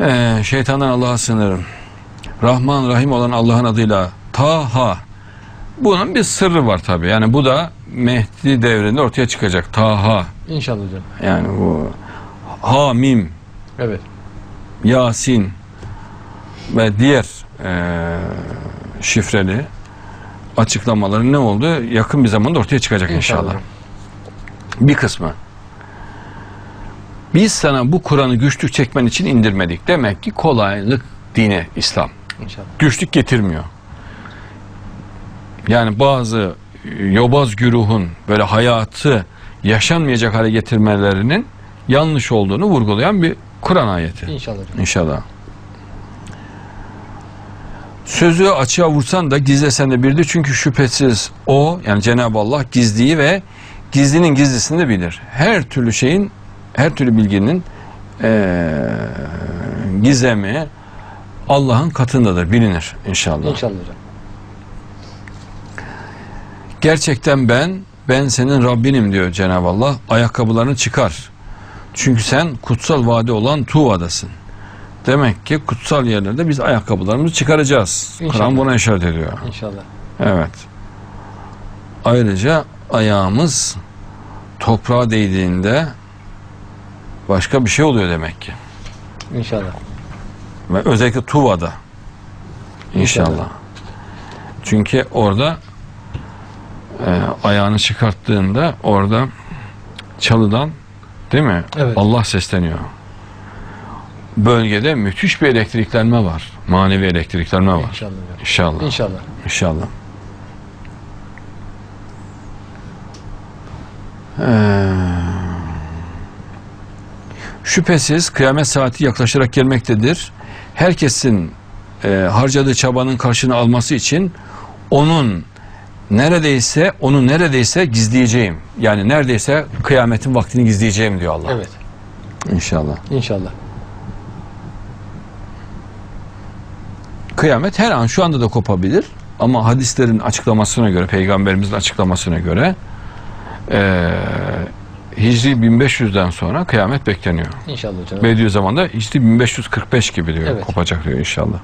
Ee, şeytandan Allah'a sığınırım. Rahman Rahim olan Allah'ın adıyla Taha. Bunun bir sırrı var tabi. Yani bu da Mehdi devrinde ortaya çıkacak. Taha. İnşallah hocam. Yani bu Hamim, Evet. Yasin ve diğer eee, şifreli açıklamaların ne oldu? Yakın bir zamanda ortaya çıkacak inşallah. İnşallah. Bir kısmı. Biz sana bu Kur'an'ı güçlük çekmen için indirmedik. Demek ki kolaylık dini İslam. İnşallah. Güçlük getirmiyor. Yani bazı yobaz güruhun böyle hayatı yaşanmayacak hale getirmelerinin yanlış olduğunu vurgulayan bir Kur'an ayeti. İnşallah. İnşallah. Sözü açığa vursan da gizlesen de birdir. Çünkü şüphesiz o yani Cenab-ı Allah gizliyi ve gizlinin gizlisini de bilir. Her türlü şeyin, her türlü bilginin eee gizemi Allah'ın katındadır, bilinir inşallah. İnşallah hocam. Gerçekten ben, ben senin Rabbinim diyor Cenab-ı Allah. Ayakkabılarını çıkar. Çünkü sen kutsal vadi olan Tuva'dasın. Demek ki kutsal yerlerde biz ayakkabılarımızı çıkaracağız. İnşallah. Kur'an buna işaret ediyor. İnşallah. Evet. Ayrıca ayağımız toprağa değdiğinde başka bir şey oluyor demek ki. İnşallah. Ve özellikle Tuva'da. İnşallah. İnşallah. Çünkü orada e, ayağını çıkarttığında orada çalıdan değil mi? Evet. Allah sesleniyor. Bölgede müthiş bir elektriklenme var. Manevi elektriklenme var. İnşallah. İnşallah. İnşallah. İnşallah. Ee, şüphesiz kıyamet saati yaklaşarak gelmektedir. Herkesin e, harcadığı çabanın karşını alması için onun neredeyse onu neredeyse gizleyeceğim. Yani neredeyse kıyametin vaktini gizleyeceğim diyor Allah. Evet. İnşallah. İnşallah. Kıyamet her an şu anda da kopabilir. Ama hadislerin açıklamasına göre, peygamberimizin açıklamasına göre eee Hicri 1500'den sonra kıyamet bekleniyor. İnşallah hocam. Bediüzzaman da Hicri 1545 gibi diyor. Evet. Kopacak diyor inşallah.